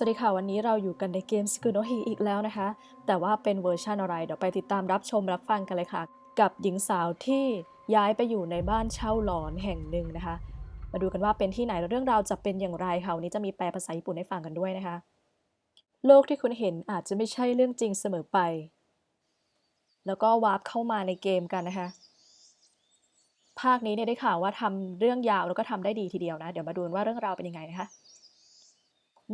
สวัสดีค่ะ วันนี้เราอยู่กันในเกมสกุโนฮีอีกแล้วนะคะ แต่ว่าเป็นเวอร์ชันอะไร เดี๋ยวไปติดตามรับชมรับฟังกันเลยค่ะ กับหญิงสาวที่ย้ายไปอยู่ในบ้านเช่าหลอนแห่งหนึ่งนะคะ มาดูกันว่าเป็นที่ไหนและเรื่องราวจะเป็นอย่างไรค่ะ วันนี้จะมีแปลภาษาญี่ปุ่นให้ฟังกันด้วยนะคะ โลกที่คุณเห็นอาจจะไม่ใช่เรื่องจริงเสมอไป แล้วก็วาร์ปเข้ามาในเกมกันนะคะ ภาคนี้เนี่ยได้ข่าวว่าทำเรื่องยาวแล้วก็ทำได้ดีทีเดียวนะ เดี๋ยวมาดูว่าเรื่องราวเป็นยังไงนะคะ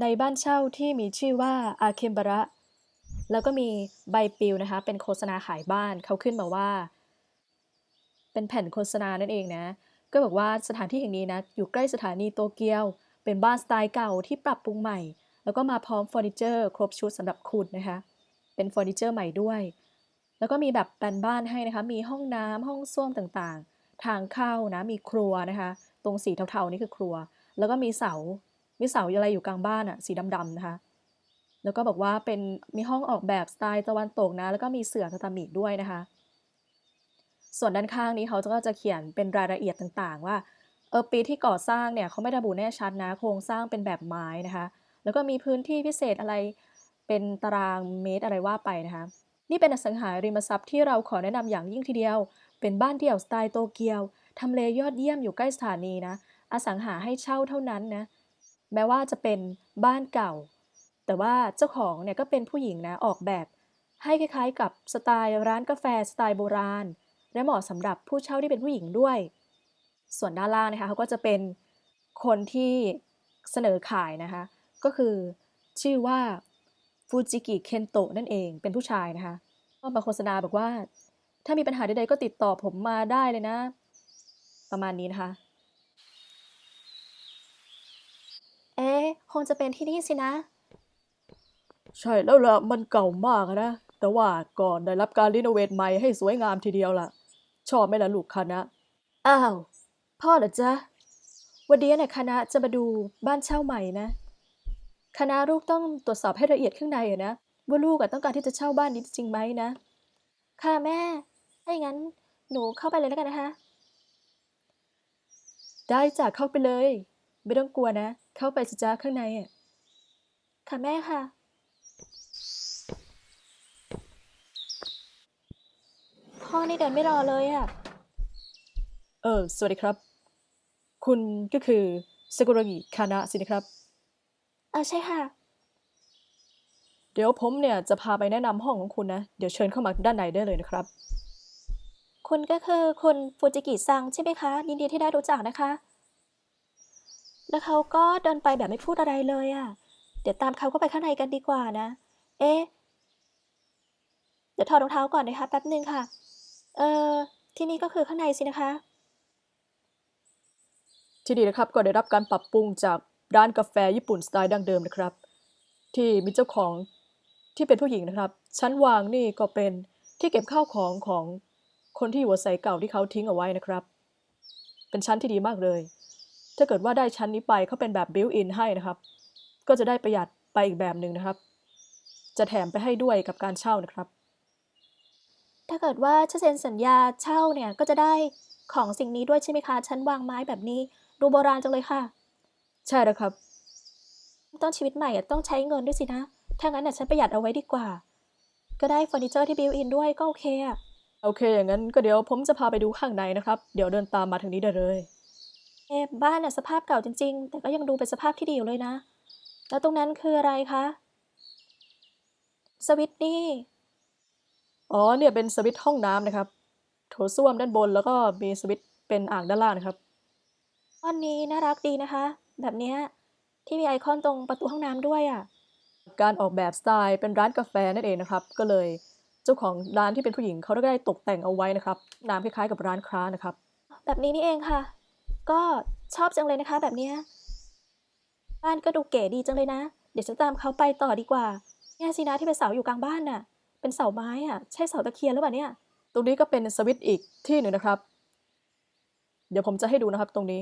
ในบ้านเช่าที่มีชื่อว่าอาเคมบระแล้วก็มีใบปลิวนะคะ เป็นโฆษณาขายบ้านเขาขึ้นมาว่า เป็นแผ่นโฆษณานั่นเองนะ ก็บอกว่าสถานที่แห่งนี้นะ อยู่ใกล้สถานีโตเกียว เป็นบ้านสไตล์เก่าที่ปรับปรุงใหม่ แล้วก็มาพร้อมเฟอร์นิเจอร์ครบชุดสำหรับคุณนะคะ เป็นเฟอร์นิเจอร์ใหม่ด้วย แล้วก็มีแบบแปลนบ้านให้นะคะ มีห้องน้ำห้องส้วมต่างๆ ทางเข้านะ มีครัวนะคะ ตรงสีเทาๆนี่คือครัว แล้วก็มีเสา มีเสาอะไรอยู่กลางบ้านอะสีดำๆนะคะ แล้วก็บอกว่าเป็นมีห้องออกแบบสไตล์ตะวันตกนะ แล้วก็มีเสื่อทาตามิด้วยนะคะ ส่วนด้านข้างนี้เขาก็จะเขียนเป็นรายละเอียดต่างๆ ว่าเออปีที่ก่อสร้างเนี่ยเขาไม่ระบุแน่ชัดนะ โครงสร้างเป็นแบบไม้นะคะ แล้วก็มีพื้นที่พิเศษอะไรเป็นตารางเมตรอะไรว่าไปนะคะ นี่เป็นอสังหาริมทรัพย์ที่เราขอแนะนำอย่างยิ่งทีเดียว เป็นบ้านเดี่ยวสไตล์โตเกียวทำเลยอดเยี่ยมอยู่ใกล้สถานีนะ อสังหาให้เช่าเท่านั้นนะ แม้ว่าจะเป็นบ้านเก่า แต่ว่าเจ้าของเนี่ยก็เป็นผู้หญิงนะออกแบบให้คล้ายๆ กับสไตล์ร้านกาแฟสไตล์โบราณ และเหมาะสำหรับผู้เช่าที่เป็นผู้หญิงด้วย ส่วนด้านล่างนะคะเขาก็จะเป็นคนที่เสนอขายนะคะ ก็คือชื่อว่าฟูจิกิเคนโตะนั่นเองเป็นผู้ชายนะคะก็มาโฆษณาบอกว่า ถ้ามีปัญหาใดๆก็ติดต่อผมมาได้เลยนะ ประมาณนี้นะคะ เอ๊ะคงจะเป็นที่นี่สินะ ใช่แล้วล่ะ มันเก่ามากอะนะ แต่ว่าก่อนได้รับการรีโนเวทใหม่ให้สวยงามทีเดียวล่ะ ชอบไหมล่ะลูกคณะ อ้าว พ่อเหรอจ๊ะ วันนี้เนี่ยคณะจะมาดูบ้านเช่าใหม่นะ คณะลูกต้องตรวจสอบให้ละเอียดข้างในอะนะ ว่าลูกอะต้องการที่จะเช่าบ้านนี้จริงไหมนะ ค่ะแม่ ถ้าอย่างนั้นหนูเข้าไปเลยแล้วกันนะคะ ได้จ้ะเข้าไปเลย ไม่ต้องกลัวนะ เข้าไปสิจ้าข้างในอะ ค่ะแม่ค่ะ พ่อนี่เดินไม่รอเลยอะ เออ สวัสดีครับ คุณก็คือสกุระกิคานะสินะครับ เออใช่ค่ะ เดี๋ยวผมเนี่ยจะพาไปแนะนำห้องของคุณนะ เดี๋ยวเชิญเข้ามาด้านในได้เลยนะครับ คุณก็คือคุณฟูจิกิซังใช่ไหมคะ ยินดีที่ได้รู้จักนะคะ แล้วเขาก็เดินไปแบบไม่พูดอะไรเลยอะ่ะ เดี๋ยวตามเขาเข้าไปข้างในกันดีกว่านะ เอ๊ะ เดี๋ยวถอดรองเท้าก่อนนะคะแป๊บหนึ่งค่ะ เออที่นี่ก็คือข้างในสินะคะ ที่นี่นะครับก็ได้รับการปรับปรุงจากร้านกาแฟญี่ปุ่นสไตล์ดั้งเดิมนะครับ ที่มีเจ้าของที่เป็นผู้หญิงนะครับ ชั้นวางนี่ก็เป็นที่เก็บข้าวของของคนที่อยู่อาศัยเก่าที่เขาทิ้งเอาไว้นะครับ เป็นชั้นที่ดีมากเลย ถ้าเกิดว่าได้ชั้นนี้ไปเขาเป็นแบบบิวอินให้นะครับ ก็จะได้ประหยัดไปอีกแบบหนึ่งนะครับ จะแถมไปให้ด้วยกับการเช่านะครับ ถ้าเกิดว่าฉันเซ็นสัญญาเช่าเนี่ยก็จะได้ของสิ่งนี้ด้วยใช่ไหมคะชั้นวางไม้แบบนี้ดูโบราณจังเลยค่ะ ใช่แล้วครับ ต้นชีวิตใหม่อะต้องใช้เงินด้วยสินะ ถ้างั้นน่ะฉันประหยัดเอาไว้ดีกว่า ก็ได้เฟอร์นิเจอร์ที่บิวอินด้วยก็โอเคอะโอเค อย่างนั้นก็เดี๋ยวผมจะพาไปดูข้างในนะครับ เดี๋ยวเดินตามมาทางนี้ได้เลย เอ๊ะบ้านน่ะสภาพเก่าจริง ๆ แต่ก็ยังดูเป็นสภาพที่ดีอยู่เลยนะ แล้วตรงนั้นคืออะไรคะ สวิตช์นี่ อ๋อเนี่ยเป็นสวิตช์ห้องน้ำนะครับ โถส้วมด้านบนแล้วก็มีสวิตช์เป็นอ่างด้านล่างนะครับอันนี้น่ารักดีนะคะ แบบเนี้ยที่มีไอคอนตรงประตูห้องน้ำด้วยอะ การออกแบบสไตล์เป็นร้านกาแฟนั่นเองนะครับ ก็เลยเจ้าของร้านที่เป็นผู้หญิงเขาได้ตกแต่งเอาไว้นะครับน้ำคล้ายๆกับร้านค้านะครับ แบบนี้นี่เองค่ะ ก็ชอบจังเลยนะคะ แบบเนี้ย บ้านก็ดูเก๋ดีจังเลยนะ เดี๋ยวฉันตามเขาไปต่อดีกว่าเนี่ยสินะที่เป็นเสาอยู่กลางบ้านน่ะ เป็นเสาไม้อะ ใช่เสาตะเคียนหรือเปล่าเนี่ย ตรงนี้ก็เป็นสวิตช์อีกที่หนึ่งนะครับ เดี๋ยวผมจะให้ดูนะครับตรงนี้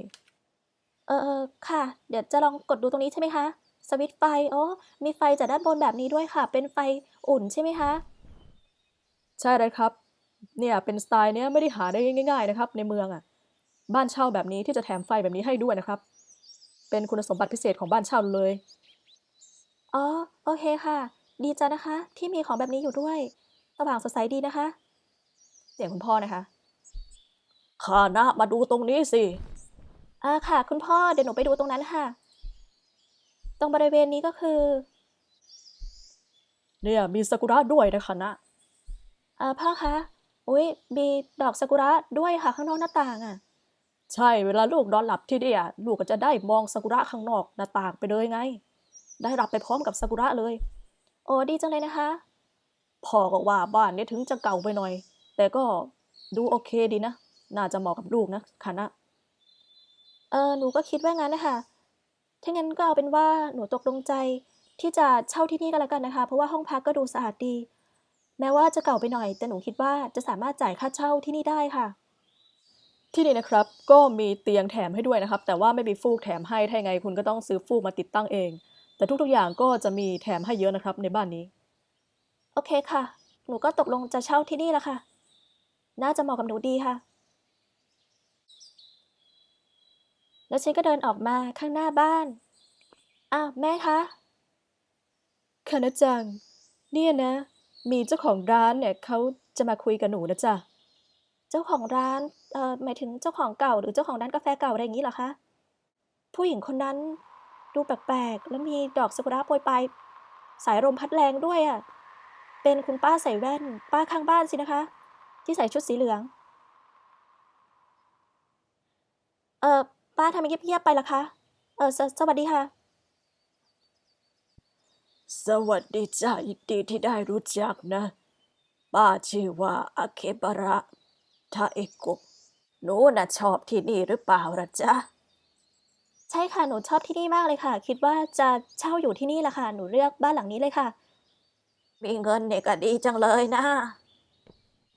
เออเออค่ะ เดี๋ยวจะลองกดดูตรงนี้ใช่ไหมคะ สวิตช์ไฟโอ้มีไฟจากด้านบนแบบนี้ด้วยค่ะ เป็นไฟอุ่นใช่ไหมคะ ใช่เลยครับ เนี่ยเป็นสไตล์เนี้ยไม่ได้หาได้ง่าย ๆนะครับ ในเมืองอะ บ้านเช่าแบบนี้ที่จะแถมไฟแบบนี้ให้ด้วยนะครับ เป็นคุณสมบัติพิเศษของบ้านเช่าเลย อ๋อ โอเคค่ะ ดีจังนะคะ ที่มีของแบบนี้อยู่ด้วยสว่างสดใสดีนะคะ เสียงคุณพ่อนะคะข้านะมาดูตรงนี้สิอ่าค่ะ คุณพ่อเดี๋ยวหนูไปดูตรงนั้นค่ะ ตรงบริเวณนี้ก็คือ เนี่ยมีซากุระด้วยนะคะนะเอ่อพ่อคะ อุ้ยมีดอกซากุระด้วยค่ะข้างนอกหน้าต่างอะ ใช่เวลาลูกนอนหลับที่เนี่ยลูกก็จะได้มองซากุระข้างนอกหน้าต่างไปเลยไง ได้รับไปพร้อมกับซากุระเลย โอ้ดีจังเลยนะคะพ่อก็ว่าบ้านนี้ถึงจะเก่าไปหน่อย แต่ก็ดูโอเคดีนะ น่าจะเหมาะกับลูกนะค่ะนะเออหนูก็คิดว่างั้นนะคะถ้างั้นก็เอาเป็นว่าหนูตกลงใจที่จะเช่าที่นี่ก็แล้วกันนะคะ เพราะว่าห้องพักก็ดูสะอาดดี แม้ว่าจะเก่าไปหน่อย แต่หนูคิดว่าจะสามารถจ่ายค่าเช่าที่นี่ได้ค่ะ ที่นี่นะครับก็มีเตียงแถมให้ด้วยนะครับ แต่ว่าไม่มีฟูกแถมให้ถ้ายังไงคุณก็ต้องซื้อฟูกมาติดตั้งเอง แต่ทุกๆอย่างก็จะมีแถมให้เยอะนะครับในบ้านนี้ โอเคค่ะ หนูก็ตกลงจะเช่าที่นี่แล้วค่ะ น่าจะเหมาะกับหนูดีค่ะ แล้วฉันก็เดินออกมาข้างหน้าบ้าน อ้าวแม่คะคานะจัง เนี่ยนะ มีเจ้าของร้านเนี่ยเขาจะมาคุยกับหนูนะจ๊ะ เจ้าของร้านเอ่อหมายถึงเจ้าของเก่า หรือเจ้าของร้านกาแฟเก่าอะไรอย่างนี้เหรอคะ ผู้หญิงคนนั้นดูแปลกๆ แล้วมีดอกซากุระโปรยปลายสายลมพัดแรงด้วยอะ เป็นคุณป้าใส่แว่น ป้าข้างบ้านสินะคะ ที่ใส่ชุดสีเหลือง เออป้าทำไมเงียบๆไปล่ะคะ เออสสวัสดีค่ะ สวัสดีจ้ายินดีที่ได้รู้จักนะ ป้าชื่อว่าอาเคบาระ ทาเอกโกะหนูน่ะชอบที่นี่หรือเปล่าล่ะจ๊ะ ใช่ค่ะ หนูชอบที่นี่มากเลยค่ะ คิดว่าจะเช่าอยู่ที่นี่แหละค่ะ หนูเลือกบ้านหลังนี้เลยค่ะ มีเงินเนี่ยก็ดีจังเลยนะ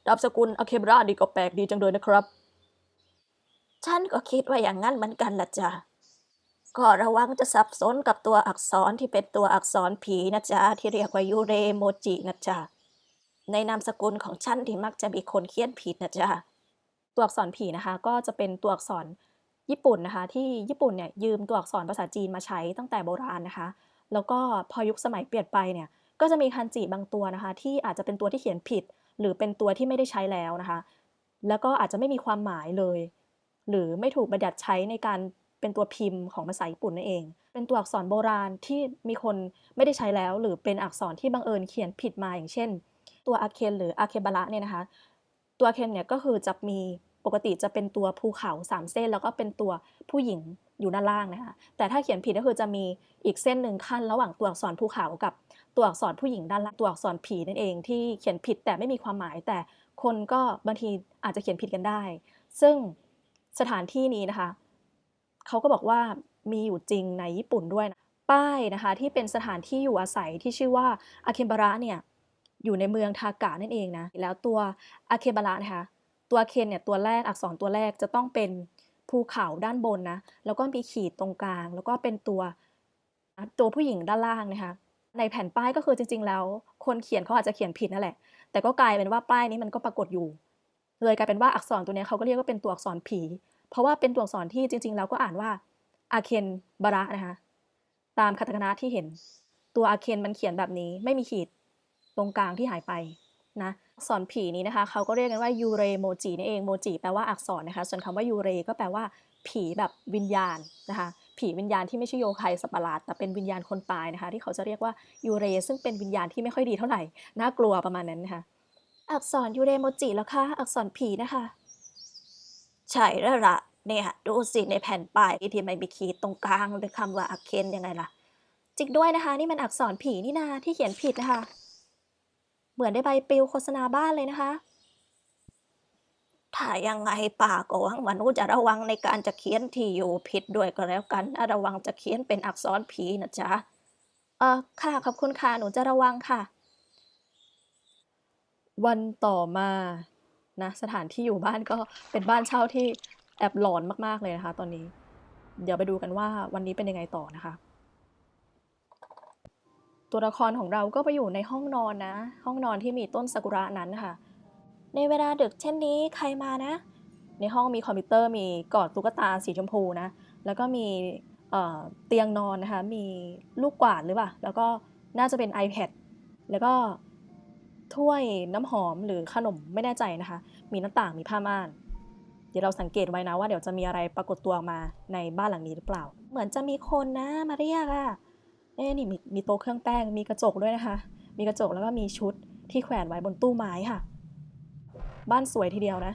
ดับสกุลอาเคบาระดีก็แปลกดีจังเลยนะครับ ฉันก็คิดว่าอย่างนั้นเหมือนกันล่ะจ้ะก็ระวังจะสับสนกับตัวอักษรที่เป็นตัวอักษรผีนะจ๊ะ ที่เรียกว่ายูเรโมจินะจ๊ะ ในนามสกุลของฉันที่มักจะมีคนเขียนผิดนะจ๊ะตัวอักษรผีนะคะ ก็จะเป็นตัวอักษรญี่ปุ่นนะคะ ที่ญี่ปุ่นเนี่ยยืมตัวอักษรภาษาจีนมาใช้ตั้งแต่โบราณนะคะ แล้วก็พอยุคสมัยเปลี่ยนไปเนี่ยก็จะมีคันจิบางตัวนะคะ ที่อาจจะเป็นตัวที่เขียนผิด หรือเป็นตัวที่ไม่ได้ใช้แล้วนะคะ แล้วก็อาจจะไม่มีความหมายเลย หรือไม่ถูกบัญญัติใช้ในการเป็นตัวพิมพ์ของภาษาญี่ปุ่นนั่นเอง เป็นตัวอักษรโบราณที่มีคนไม่ได้ใช้แล้ว หรือเป็นอักษรที่บังเอิญเขียนผิดมาอย่างเช่น ตัวอาเคนหรืออาเคบาระเนี่ยนะคะ ตัวอาเคนเนี่ยก็คือจะมีปกติจะเป็นตัวภูเขาสามเส้น แล้วก็เป็นตัวผู้หญิงอยู่ด้านล่างนะคะ แต่ถ้าเขียนผิดก็คือจะมีอีกเส้นหนึ่งขั้นระหว่างตัวอักษรภูเขากับตัวอักษรผู้หญิงด้านล่างตัวอักษรผีนั่นเองที่เขียนผิดแต่ไม่มีความหมาย แต่คนก็บางทีอาจจะเขียนผิดกันได้ ซึ่งสถานที่นี้นะคะเขาก็บอกว่ามีอยู่จริงในญี่ปุ่นด้วยนะป้ายนะคะที่เป็นสถานที่อยู่อาศัยที่ชื่อว่าอาเคบาระเนี่ย อยู่ในเมืองทากะนั่นเองนะ แล้วตัวอาเคบาระนะคะ ตัวเคนเนี่ยตัวแรกอักษรตัวแรกจะต้องเป็นภูเขาด้านบนนะ แล้วก็มีขีดตรงกลาง แล้วก็เป็นตัวตัวผู้หญิงด้านล่างนะคะ ในแผ่นป้ายก็คือจริง ๆ แล้ว คนเขียนเขาอาจจะเขียนผิดนั่นแหละ แต่ก็กลายเป็นว่าป้ายนี้มันก็ปรากฏอยู่ เลยกลายเป็นว่าอักษรตัวนี้เขาก็เรียกว่าเป็นตัวอักษรผี เพราะว่าเป็นตัวอักษรที่จริง ๆ แล้วก็อ่านว่าอาเคนบาระนะคะ ตามคาตาคานะที่เห็น ตัวอาเคนมันเขียนแบบนี้ไม่มีขีด ตรงกลางที่หายไปนะอักษรผีนี้นะคะเขาก็เรียกกันว่ายูเรโมจินี่เองโมจิแปลว่าอักษรนะคะ ส่วนคำว่ายูเรก็แปลว่า ผีแบบวิญญาณนะคะ ผีวิญญาณที่ไม่ใช่โยคายสัปะหลาดแต่เป็นวิญญาณคนตายนะคะ ที่เขาจะเรียกว่ายูเร ซึ่งเป็นวิญญาณที่ไม่ค่อยดีเท่าไหร่น่ากลัวประมาณนั้นนะคะอักษรยูเรโมจิแล้วคะอักษรผีนะคะ ใช่แล้วละเนี่ยดูสิในแผ่นป้ายที่ไม่มีขีดตรงกลางเป็นคำว่าอาเคนยังไงล่ะจริงด้วยนะคะ นี่มันอักษรผีนี่นาที่เขียนผิดนะคะ เหมือนได้ใบปลิวโฆษณาบ้านเลยนะคะ ถ้ายังไงป่าก็หวังว่าหนูจะระวังในการจะเขียนที่อยู่ผิดด้วยก็แล้วกันนะระวังจะเขียนเป็นอักษรผีนะจ๊ะ เออค่ะขอบคุณค่ะหนูจะระวังค่ะ วันต่อมานะสถานที่อยู่บ้านก็เป็นบ้านเช่าที่แอบหลอนมากๆเลยนะคะ ตอนนี้ เดี๋ยวไปดูกันว่าวันนี้เป็นยังไงต่อนะคะ ตัวละครของเราก็ไปอยู่ในห้องนอนนะ ห้องนอนที่มีต้นซากุระนั้นค่ะ ในเวลาดึกเช่นนี้ใครมานะ ในห้องมีคอมพิวเตอร์มีกอดตุ๊กตาสีชมพูนะ แล้วก็มีเตียงนอนนะคะ มีลูกกวาดหรือเปล่า แล้วก็น่าจะเป็น iPad แล้วก็ถ้วยน้ำหอมหรือขนมไม่แน่ใจนะคะ มีหน้าต่างมีผ้าม่าน เดี๋ยวเราสังเกตไว้นะว่าเดี๋ยวจะมีอะไรปรากฏตัวมาในบ้านหลังนี้หรือเปล่า เหมือนจะมีคนนะมาเรียกอะ่ะ เอ๊นี่มีมีโต๊ะเครื่องแป้ง มีกระจกด้วยนะคะ มีกระจกแล้วก็มีชุดที่แขวนไว้บนตู้ไม้ค่ะ บ้านสวยทีเดียวนะ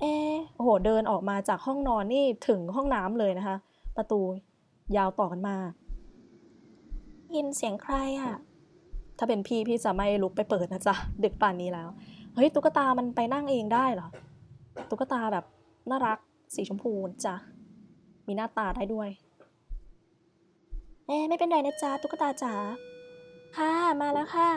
เอะโอ้โห เดินออกมาจากห้องนอนนี่ถึงห้องน้ำเลยนะคะ ประตูยาวต่อกันมา ยินเสียงใครอะ่ะ ถ้าเป็นพี่พี่จะไม่ลุกไปเปิดนะจ๊ะ ดึกป่านนี้แล้ว เฮ้ย ตุ๊กตามันไปนั่งเองได้เหรอ ตุ๊กตาแบบน่ารักสีชมพูจ้ะ มีหน้าตาได้ด้วย เอ๊ไม่เป็นไรนะจ๊ะตุ๊กตาจ๋า ค่ะ มาแล้วค่ะ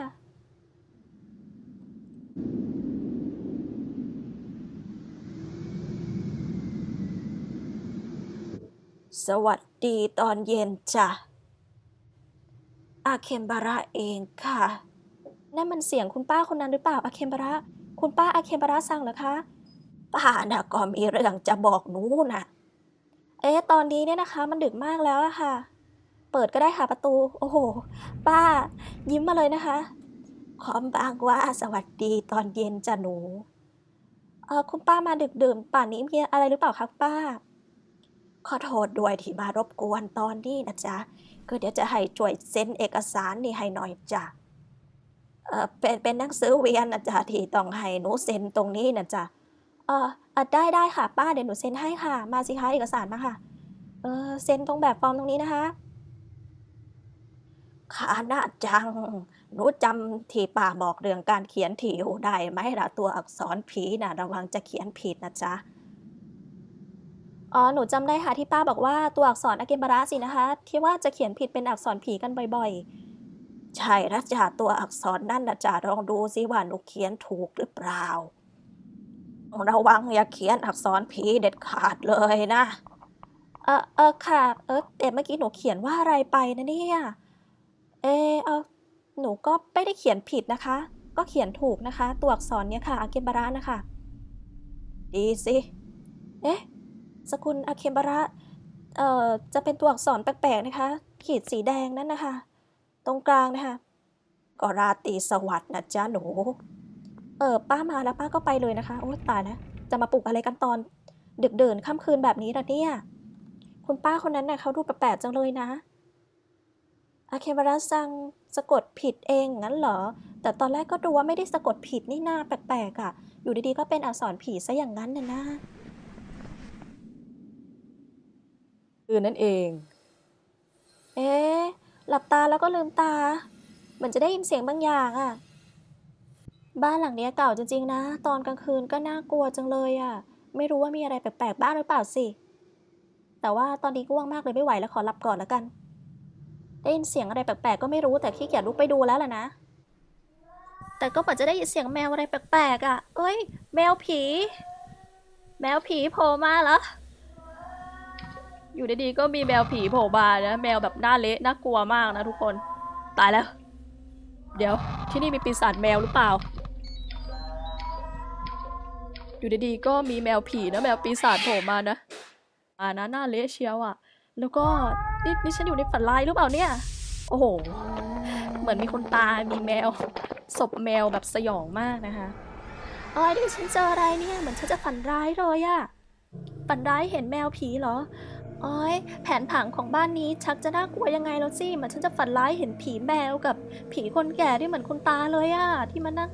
สวัสดีตอนเย็นจ้ะ อาเคมบาระเองค่ะ นั่นมันเสียงคุณป้าคนนั้นหรือเปล่าอาเคมบาระ คุณป้าอาเคมบาระสั่งเหรอคะ ป้าน่ะก็มีเรื่องจะบอกหนูน่ะ เอ๊ะตอนนี้เนี่ยนะคะ มันดึกมากแล้วอะค่ะ เปิดก็ได้ค่ะประตู โอ้โห ป้า ยิ้มมาเลยนะคะ ขอมบางว่าสวัสดีตอนเย็นจ้ะหนูเออคุณป้ามาดึกดื่มป่านนี้มีอะไรหรือเปล่าคะป้า ขอโทษด้วยที่มารบกวนตอนนี้นะจ๊ะก็เดี๋ยวจะให้ช่วยเซ็นเอกสารนี่ให้หน่อยจ้ะเออเป็นเป็นหนังสือเวียนนะจ๊ะที่ต้องให้หนูเซ็นตรงนี้นะจ๊ะเออเออได้ได้ค่ะ ป้าเดี๋ยวหนูเซ็นให้ค่ะ มาสิคะเอกสารมาค่ะ เออเซ็นตรงแบบฟอร์มตรงนี้นะคะ ขาหน้าจัง หนูจำที่ป้าบอกเรื่องการเขียนที่อยู่ได้ไหมล่ะตัวอักษรผีน่ะระวังจะเขียนผิดนะจ๊ะ อ๋อ หนูจำได้ค่ะที่ป้าบอกว่าตัวอักษรอาเกมบาระสินะคะ ที่ว่าจะเขียนผิดเป็นอักษรผีกันบ่อยๆ ใช่ล้วจ้ะตัวอักษรนั่นนะจ๊ะลองดูสิว่าหนูเขียนถูกหรือเปล่า ระวังอย่าเขียนอักษรผีเด็ดขาดเลยนะ เออเออค่ะ เออแต่เมื่อกี้หนูเขียนว่าอะไรไปนะเนี่ย เออเออหนูก็ไม่ได้เขียนผิดนะคะ ก็เขียนถูกนะคะ ตัวอักษรเนี่ยค่ะอาเกมบาระนะคะ ดีสิ เอ๊ะ สกุลอาเคมบาระ เอ่อ จะเป็นตัวอักษรแปลกๆนะคะ ขีดสีแดงนั่นนะคะ ตรงกลางนะคะ ก็ราตรีสวัสดิ์นะจ๊ะหนู เออป้ามาแล้วป้าก็ไปเลยนะคะ โอ้ตายนะจะมาปลุกอะไรกันตอน ดึกเดินค่ำคืนแบบนี้ละเนี่ย คุณป้าคนนั้นน่ะเขาดูแปลกๆจังเลยนะ อาเคบาระซังสะกดผิดเองงั้นเหรอ แต่ตอนแรกก็ดูว่าไม่ได้สะกดผิดนี่นาแปลกๆอะ่ะ อยู่ดีๆก็เป็นอักษรผีซะอย่างนั้นน่ะนะคือนั่นเอง เอ๊ะ หลับตาแล้วก็ลืมตา เหมือนจะได้ยินเสียงบางอย่างอะ่ะ บ้านหลังเนี้ยเก่าจริงๆนะ ตอนกลางคืนก็น่ากลัวจังเลยอะ่ะ ไม่รู้ว่ามีอะไรแปลกๆบ้างหรือเปล่าสิ แต่ว่าตอนนี้ง่วงมากเลยไม่ไหวแล้วขอหลับก่อนแล้วกัน ได้ยินเสียงอะไรแปลกๆก็ไม่รู้แต่ขี้เกียจลุกไปดูแล้วล่ะนะ แต่ก็เหมือนจะได้ยินเสียงแมวอะไรแปลกๆอะ เอ้ย แมวผี แมวผีโผล่มาเหรอ อยู่ดีๆก็มีแมวผีโผล่มานะแมวแบบหน้าเละน่ากลัวมากนะทุกคน ตายแล้ว เดี๋ยวที่นี่มีปีศาจแมวหรือเปล่า อยู่ดีๆก็มีแมวผีนะแมวปีศาจโผล่มานะอ่านะหน้าเละเชียวอะ่ะ แล้วก็นี่นี่ฉันอยู่ในฝันร้ายหรือเปล่าเนี่ย โอ้โห เหมือนมีคนตายมีแมว ศพแมวแบบสยองมากนะคะอ๋อนี่ฉันเจออะไรเนี่ย เหมือนฉันจะฝันร้ายเลยอะฝันร้ายเห็นแมวผีเหรออ๋อยแผนผังของบ้านนี้ชักจะน่ากลัวยังไงแล้วสิเหมือนฉันจะฝันร้ายเห็นผีแมวกับผีคนแก่ที่เหมือนคุณตาเลยอะที่มานั่ง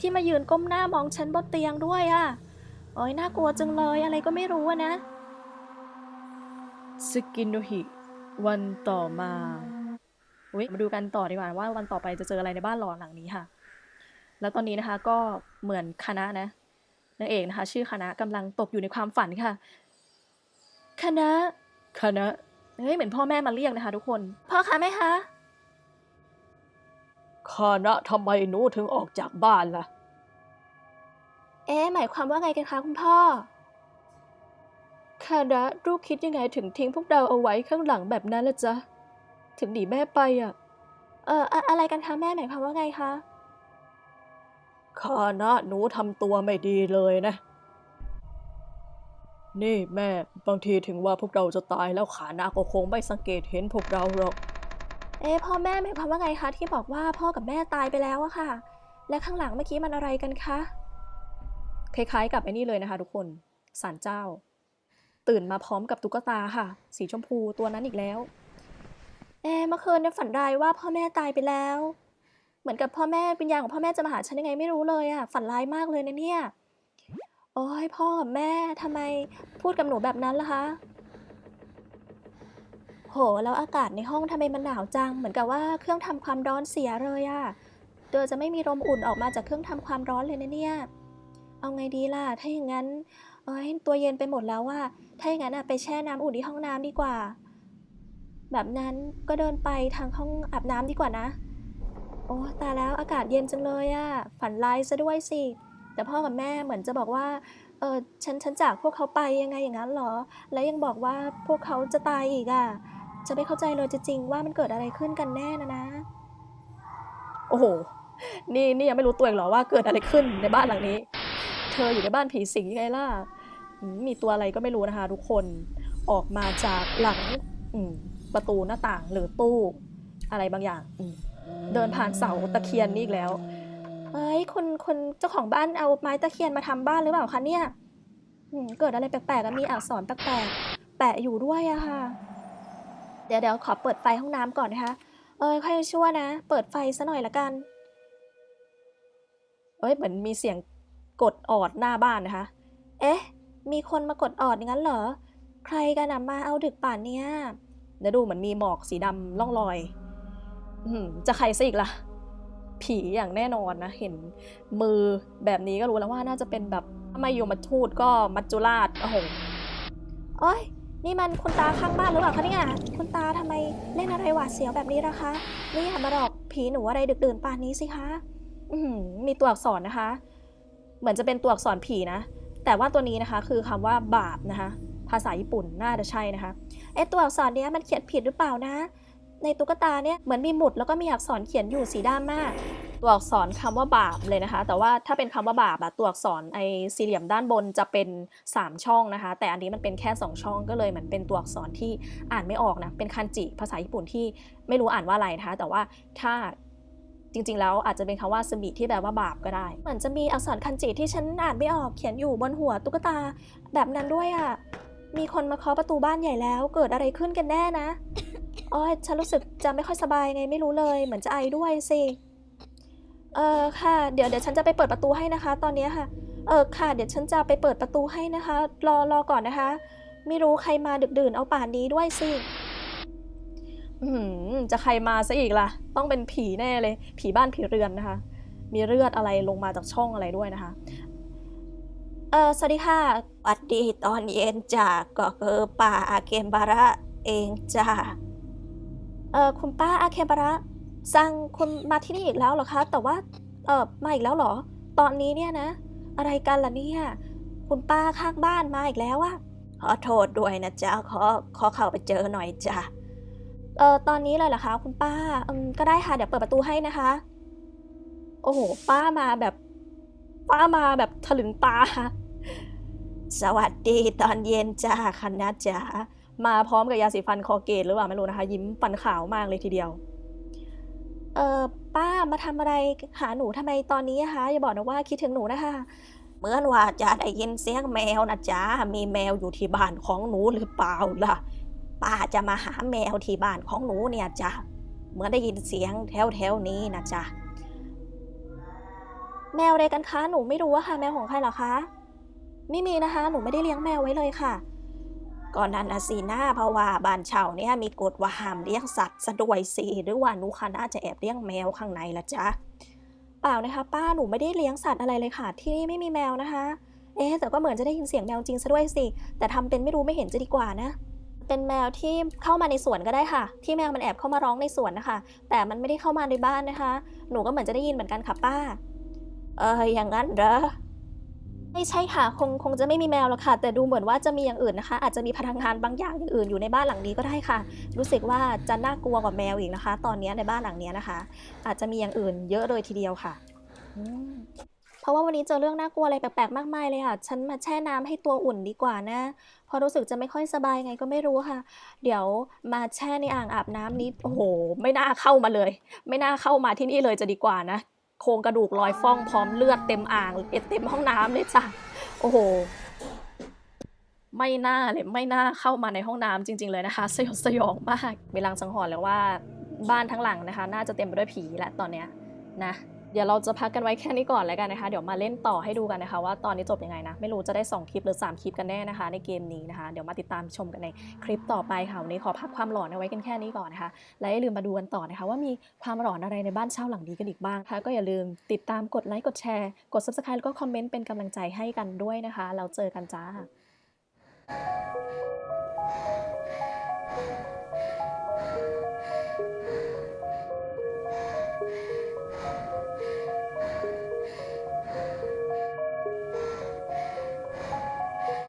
ที่มายืนก้มหน้ามองฉันบนเตียงด้วยอะอ้ยน่ากลัวจังเลยอะไรก็ไม่รู้นะ สกินโนฮิวันต่อมาอุ๊ยมาดูกันต่อดีกว่าว่าวันต่อไปจะเจออะไรในบ้านหลอนหลังนี้ค่ะ แล้วตอนนี้นะคะก็เหมือนคณะนะนางเอกนะคะ ชื่อคณะกำลังตกอยู่ในความฝันค่ะ คณะ คณะเฮ้ยเหมือนพ่อแม่มาเรียกนะคะ ทุกคน พ่อคะแม่คะคณะทำไมหนูถึงออกจากบ้านล่ะ เอ๊ะหมายความว่าไงกันคะคุณพ่อ คานะลูกคิดยังไงถึงทิ้งพวกเราเอาไว้ข้างหลังแบบนั้นล่ะจ๊ะ ถึงหนีแม่ไปอะ เอออะอะไรกันคะแม่หมายความว่าไงคะคานะหนูทำตัวไม่ดีเลยนะ นี่แม่บางทีถึงว่าพวกเราจะตายแล้วขานะก็คงไม่สังเกตเห็นพวกเราหรอก เอ๊ะพ่อแม่หมายความว่าไงคะที่บอกว่าพ่อกับแม่ตายไปแล้วอะค่ะ และข้างหลังเมื่อกี้มันอะไรกันคะ คล้ายๆกับไอ้นี่เลยนะคะทุกคนศาลเจ้า ตื่นมาพร้อมกับตุ๊กตาค่ะ สีชมพูตัวนั้นอีกแล้วเอ๊ะเมื่อคืนเนี่ยฝันร้ายว่าพ่อแม่ตายไปแล้ว เหมือนกับพ่อแม่วิญญาณของพ่อแม่จะมาหาฉันยังไงไม่รู้เลยอะฝันร้ายมากเลยนะเนี่ย โอ้ยพ่อกับแม่ทำไมพูดกับหนูแบบนั้นล่ะคะ โหแล้วอากาศในห้องทำไมมันหนาวจัง เหมือนกับว่าเครื่องทำความร้อนเสียเลยอะเดอจะไม่มีลมอุ่นออกมาจากเครื่องทำความร้อนเลยนะเนี่ย เอาไงดีล่ะ ถ้าอย่างนั้น เอ้ยตัวเย็นไปหมดแล้วว่าถ้าอย่างนั้นอะไปแช่น้ำอุ่นที่ห้องน้ำดีกว่า แบบนั้นก็เดินไปทางห้องอาบน้ำดีกว่านะ โอ้ตาแล้วอากาศเย็นจังเลยอะฝันร้ายซะด้วยสิ แต่พ่อกับแม่เหมือนจะบอกว่าเออฉันฉันจากพวกเขาไปยังไงอย่างนั้นเหรอ แล้วยังบอกว่าพวกเขาจะตายอีกอะจะไม่เข้าใจเลยจริงๆว่ามันเกิดอะไรขึ้นกันแน่นะนะ โอ้โห นี่นี่ยังไม่รู้ตัวเองเหรอว่าเกิดอะไรขึ้นในบ้านหลังนี้ เธออยู่ในบ้านผีสิงยังไงล่ะมีตัวอะไรก็ไม่รู้นะคะ ทุกคนออกมาจากหลังประตูหน้าต่างหรือตู้อะไรบางอย่างเดินผ่านเสาตะเคียนนี่อีกแล้วเฮ้ยคนคนเจ้าของบ้านเอาไม้ตะเคียนมาทำบ้านหรือเปล่าคะเนี่ยเกิดอะไรแปลกๆมีอักษรแปลกๆแปะอยู่ด้วยอะค่ะ เดี๋ยวเดี๋ยวขอเปิดไฟห้องน้ำก่อนนะคะ เอ้ยค่อยชั่วนะ เปิดไฟซะหน่อยละกันเอ้ยเหมือนมีเสียง กดออดหน้าบ้านนะคะ เอ๊ะ มีคนมากดออดอย่างนั้นเหรอ ใครกันอะมาเอาดึกป่านเนี้ยเดี๋ยวดูเหมือนมีหมอกสีดำล่องลอย อืม จะใครซะอีกล่ะ ผีอย่างแน่นอนนะ เห็นมือแบบนี้ก็รู้แล้วว่าน่าจะเป็นแบบถ้าไม่ยมทูตก็มัจจุราชโอ้โหโอ้ยนี่มันคุณตาข้างบ้านหรือเปล่าคะเนี่ยคุณตาทำไมเล่นอะไรหวาดเสียวแบบนี้ล่ะคะ นี่อย่ามาหลอกผีหนูอะไรดึกดื่นป่านนี้สิคะ อืมีตัวอักษรนะคะ เหมือนจะเป็นตัวอักษรผีนะ แต่ว่าตัวนี้นะคะคือคำว่าบาปนะคะ ภาษาญี่ปุ่นน่าจะใช่นะคะเอ๊ะตัวอักษรเนี้ยมันเขียนผิดหรือเปล่านะ ในตุ๊กตาเนี่ยเหมือนมีหมุดแล้วก็มีอักษรเขียนอยู่สีด้านมาก ตัวอักษรคำว่าบาปเลยนะคะ แต่ว่าถ้าเป็นคำว่าบาปอะตัวอักษรไอสี่เหลี่ยมด้านบนจะเป็น 3 ช่องนะคะ แต่อันนี้มันเป็นแค่ 2 ช่องก็เลยเหมือนเป็นตัวอักษรที่อ่านไม่ออกนะเป็นคันจิภาษาญี่ปุ่นที่ไม่รู้อ่านว่าอะไรนะคะแต่ว่าถ้า จริง ๆ แล้วอาจจะเป็นคำว่าสมิที่แปลว่าบาปก็ได้ เหมือนจะมีอักษรคันจิที่ฉันอ่านไม่ออกเขียนอยู่บนหัวตุ๊กตา แบบนั้นด้วยอะ่ะ มีคนมาเคาะประตูบ้านใหญ่แล้ว เกิดอะไรขึ้นกันแน่นะอ๋อฉันรู้สึกจะไม่ค่อยสบายไงไม่รู้เลย เหมือนจะไอด้วยสิเออค่ะ เดี๋ยวเดี๋ยวฉันจะไปเปิดประตูให้นะคะ ตอนนี้ค่ะ เออค่ะ เดี๋ยวฉันจะไปเปิดประตูให้นะคะ รอรอก่อนนะคะ ไม่รู้ใครมาดึกดื่นเอาป่านนี้ด้วยสิ จะใครมาซะอีกล่ะ ต้องเป็นผีแน่เลย ผีบ้านผีเรือนนะคะ มีเลือดอะไรลงมาจากช่องอะไรด้วยนะคะ เออสวัสดีค่ะสวัสดีตอนเย็นจ้าก็คือป้าอาเกมบาระเองจ้าเออคุณป้าอาเคมบาระสั่งคุณมาที่นี่อีกแล้วเหรอคะ แต่ว่าเออมาอีกแล้วเหรอ ตอนนี้เนี่ยนะ อะไรกันล่ะเนี่ย คุณป้าข้างบ้านมาอีกแล้วอะขอโทษด้วยนะจ๊ะขอขอเข้าไปเจอหน่อยจ้ะ เออตอนนี้เลยเหรอคะ คุณป้าอืมก็ได้ค่ะ เดี๋ยวเปิดประตูให้นะคะ โอ้โห ป้ามาแบบ ป้ามาแบบถลึงตา สวัสดีตอนเย็นจ้าคณะจ๋า มาพร้อมกับยาสีฟันคอเกตหรือเปล่าไม่รู้นะคะ ยิ้มฟันขาวมากเลยทีเดียว เออป้ามาทำอะไรหาหนูทำไมตอนนี้อะคะอย่าบอกนะว่าคิดถึงหนูนะคะ เหมือนว่าจะได้ยินเสียงแมวนะจ๊ะมีแมวอยู่ที่บ้านของหนูหรือเปล่าล่ะ ป้าจะมาหาแมวที่บ้านของหนูเนี่ยจ้ะเหมือนได้ยินเสียงแถวแถวๆนี้นะจ๊ะแมวอะไรกันคะหนูไม่รู้อะค่ะแมวของใครเหรอคะไม่มีนะคะ หนูไม่ได้เลี้ยงแมวไว้เลยค่ะก่อนนั้นนะสินะเพราะว่าบ้านเช่าเนี่ยมีกฎว่าห้ามเลี้ยงสัตว์ซะด้วยสิหรือว่าหนูคณะจะแอบเลี้ยงแมวข้างในละจ๊ะเปล่านะคะ ป้าหนูไม่ได้เลี้ยงสัตว์อะไรเลยค่ะ ที่นี่ไม่มีแมวนะคะ เอ๊แต่ก็เหมือนจะได้ยินเสียงแมวจริงซะด้วยสิ แต่ทำเป็นไม่รู้ไม่เห็นจะดีกว่านะ เป็นแมวที่เข้ามาในสวนก็ได้ค่ะ ที่แมวมันแอบเข้ามาร้องในสวนนะคะ แต่มันไม่ได้เข้ามาในบ้านนะคะ หนูก็เหมือนจะได้ยินเหมือนกันค่ะป้า เอออย่างนั้นเหรอไม่ใช่ค่ะคงคงจะไม่มีแมวหรอกค่ะ แต่ดูเหมือนว่าจะมีอย่างอื่นนะคะ อาจจะมีพลังงานบางอย่างอย่างอื่นอยู่ในบ้านหลังนี้ก็ได้ค่ะ รู้สึกว่าจะน่ากลัวกว่าแมวอีกนะคะ ตอนนี้ในบ้านหลังนี้นะคะ อาจจะมีอย่างอื่นเยอะเลยทีเดียวค่ะ เพราะว่าวันนี้เจอเรื่องน่ากลัวอะไรแปลกๆมากมายเลยค่ะ ฉันมาแช่น้ำให้ตัวอุ่นดีกว่านะ พอรู้สึกจะไม่ค่อยสบายไงก็ไม่รู้ค่ะ เดี๋ยวมาแช่ในอ่างอาบน้ำนี้โอ้โห ไม่น่าเข้ามาเลย ไม่น่าเข้ามาที่นี่เลยจะดีกว่านะ โครงกระดูกลอยฟ้องพร้อมเลือดเต็มอ่างเต็มห้องน้ำเลยจ้ะ โอ้โห ไม่น่าเลยไม่น่าเข้ามาในห้องน้ำจริง ๆเลยนะคะ สยดสยองมากเวลางสังหรณ์แล้วว่าบ้านทั้งหลังนะคะ น่าจะเต็มไปด้วยผีและตอนเนี้ยนะ เดี๋ยวเราจะพักกันไว้แค่นี้ก่อนแล้วกันนะคะ เดี๋ยวมาเล่นต่อให้ดูกันนะคะ ว่าตอนนี้จบยังไงนะ ไม่รู้จะได้ 2 คลิปหรือ 3 คลิปกันแน่นะคะ ในเกมนี้นะคะ เดี๋ยวมาติดตามชมกันในคลิปต่อไปค่ะ วันนี้ขอพักความหลอนเอาไว้กันแค่นี้ก่อนนะคะ และอย่าลืมมาดูกันต่อนะคะ ว่ามีความหลอนอะไรในบ้านเช่าหลังนี้กันอีกบ้างคะก็อย่าลืมติดตามกดไลค์กดแชร์ กด subscribe แล้วก็คอมเมนต์เป็นกำลังใจให้กันด้วยนะคะ เราเจอกันจ้า